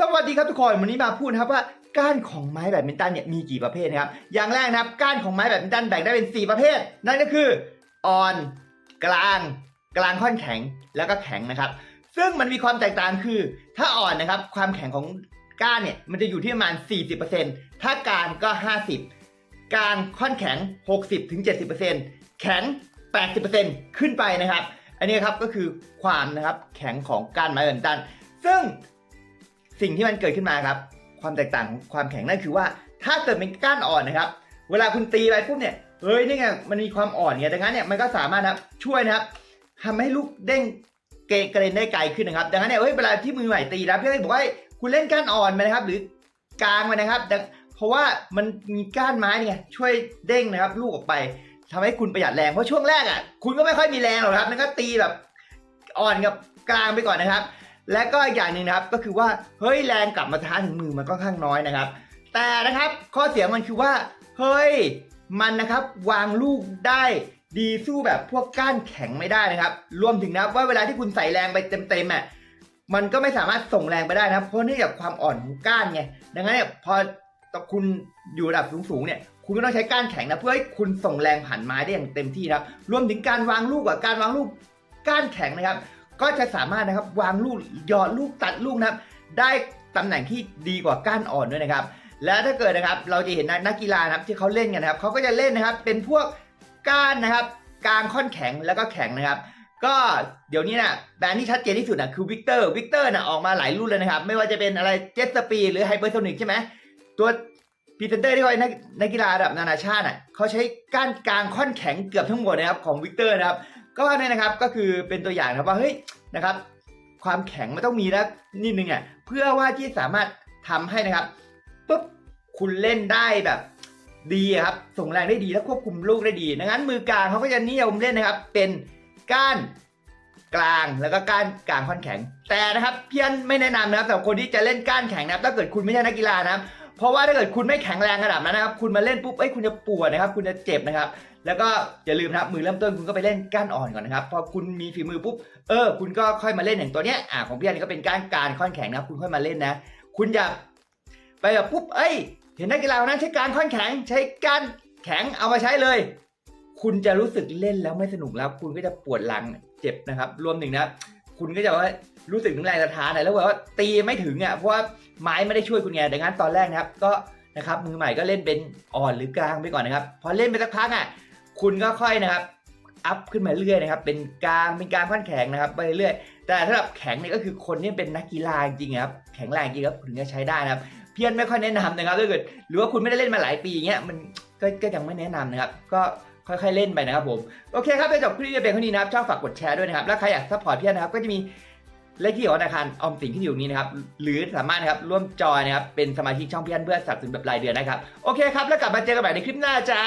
สวัสดีครับทุกคนวันนี้มาพูดนะครับว่าก้านของไม้แบดมินตันเนี่ยมีกี่ประเภทนะครับ อย่างแรกนะครับก้านของไม้แบดมินตันแบ่งได้เป็น 4 ประเภท นั่นก็คืออ่อน กลาง กลางค่อนแข็งแล้วก็แข็งนะครับ ซึ่งมันมีความแตกต่างคือ ถ้าอ่อนนะครับความแข็งของก้านเนี่ยมันจะอยู่ที่ประมาณ 40%ถ้ากลางก็ 50 กลางค่อนแข็ง 60-70%แข็ง 80%ขึ้นไปนะครับ อันนี้ครับก็คือความนะครับแข็งของก้านไม้แบดมินตัน ซึ่ง สิ่งที่มันเกิดขึ้นมาครับ ความแตกต่างของความแข็งนั่นคือว่า ถ้าเกิดเป็นก้านอ่อนนะครับ เวลาคุณตีไปปุ๊บเนี่ยเฮ้ยนี่ไงมันมีความอ่อนไงดังนั้นเนี่ยมันก็สามารถนะครับช่วยนะครับทำให้ลูกเด้งเกกระเด็นได้ไกลขึ้นนะครับ ดังนั้นเนี่ยเฮ้ยเวลาที่มือใหม่ตีนะพี่ให้บอกว่าคุณเล่นก้านอ่อนไปนะครับ หรือกลางไปนะครับเพราะว่ามันมีก้านไม้เนี่ยช่วยเด้งนะครับ ลูกออกไปทำให้คุณประหยัดแรงเพราะช่วงแรกอะคุณก็ไม่ค่อยมีแรงหรอกครับนั่นก็ตีแบบอ่อนกับกลางไปก่อนนะครับ และก็อีกอย่างหนึ่งนะครับก็คือว่าเฮ้ยแรงกลับมาท้าถึงมือมันก็ค่อนข้างน้อยนะครับ แต่นะครับข้อเสียมันคือว่าเฮ้ยมันนะครับวางลูกได้ดีสู้แบบพวกก้านแข็งไม่ได้นะครับ รวมถึงนะว่าเวลาที่คุณใส่แรงไปเต็มๆอะมันก็ไม่สามารถส่งแรงไปได้นะครับ เพราะเนื่องจากความอ่อนของก้านไงดังนั้นเนี่ยพอคุณอยู่ระดับสูงๆเนี่ยคุณก็ต้องใช้ก้านแข็งนะเพื่อให้คุณส่งแรงผ่านไม้ได้อย่างเต็มที่นะครับ รวมถึงการวางลูกกับการวางลูกก้านแข็งนะครับ ก็จะสามารถนะครับวางลูกหยอดลูกตัดลูกนะครับ ได้ตำแหน่งที่ดีกว่าก้านอ่อนด้วยนะครับ และถ้าเกิดนะครับเราจะเห็นนักกีฬานะครับที่เขาเล่นกันนะครับเขาก็จะเล่นนะครับเป็นพวกก้านนะครับกลางค่อนแข็งแล้วก็แข็งนะครับ ก็เดี๋ยวนี้นะแบรนด์ที่ชัดเจนที่สุดนะคือวิกเตอร์วิกเตอร์นะออกมาหลายรุ่นเลยนะครับ ไม่ว่าจะเป็นอะไรเจ็ตสปีหรือไฮเปอร์โซนิกใช่ไหมตัวพีเตอร์ที่เขาเป็นนักนักกีฬาระดับนานาชาติน่ะเขาใช้ก้านกลางค่อนแข็งเกือบทั้งหมดนะครับของวิกเตอร์นะครับ ก็เนี่ยนะครับก็คือเป็นตัวอย่างนะครับว่าเฮ้ยนะครับ ความแข็งมันต้องมีนะนิดนึงอะเพื่อว่าที่สามารถทำให้นะครับปุ๊บคุณเล่นได้แบบดีครับส่งแรงได้ดีและควบคุมลูกได้ดีดังนั้นมือกลางเขาก็จะนิยมเล่นนะครับ เป็นก้านกลางแล้วก็ก้านกลางค่อนแข็ง แต่นะครับเพียนไม่แนะนำนะครับสำหรับคนที่จะเล่นก้านแข็งนะครับถ้าเกิดคุณไม่ใช่นักกีฬานะครับ เพราะว่าถ้าเกิดคุณไม่แข็งแรงระดับนั้นนะครับ คุณมาเล่นปุ๊บเอ้ยคุณจะปวดนะครับ คุณจะเจ็บนะครับ แล้วก็อย่าลืมนะครับมือเริ่มต้นคุณก็ไปเล่นก้านอ่อนก่อนนะครับ พอคุณมีฝีมือปุ๊บ เออ คุณก็ค่อยมาเล่นอย่างตัวเนี้ย อ่าของพี่อันนี่ก็เป็นก้านการค่อนแข็งนะครับ คุณค่อยมาเล่นนะ คุณอย่าไปแบบปุ๊บ เอ้ย เห็นนักกีฬาคนนั้นใช้การค่อนแข็ง ใช้การแข็งเอามาใช้เลย คุณจะรู้สึกเล่นแล้วไม่สนุกแล้ว คุณก็จะปวดหลังเจ็บนะครับ รวมถึงนะ คุณก็จะว่ารู้สึกถึงแรงสะท้านะแล้วแบบว่าตีไม่ถึงอะเพราะว่าไม้ไม่ได้ช่วยคุณไงดังนั้นตอนแรกนะครับก็นะครับมือใหม่ก็เล่นเป็นอ่อนหรือกลางไปก่อนนะครับ พอเล่นไปสักพักอะคุณก็ค่อยนะครับอัพขึ้นมาเรื่อยนะครับ เป็นกลางเป็นกลางค่อนแข็งนะครับไปเรื่อยแต่ถ้าแบบแข็งเนี่ยก็คือคนที่เป็นนักกีฬาจริงครับแข็งแรงจริงครับถึงจะใช้ได้นะครับเพี้ยนไม่ค่อยแนะนำนะครับถ้าเกิดหรือว่าคุณไม่ได้เล่นมาหลายปีอย่างเงี้ยมันก็ก็ยังไม่แนะนำนะครับ ก็ ค่อยๆเล่นไปนะครับผม โอเคครับไปจบคลิปนี้เป็นเท่านี้นะครับชอบฝากกดแชร์ด้วยนะครับ แล้วใครอยากซัพพอร์ตเพี้ยนนะครับก็จะมีเลขที่ของธนาคารออมสินที่อยู่นี้นะครับ หรือสามารถนะครับร่วมจอยนะครับเป็นสมาชิกช่องเพี้ยนเพื่อสับสนแบบรายเดือนนะครับ โอเคครับ แล้วกลับมาเจอกันใหม่ในคลิปหน้าจ้า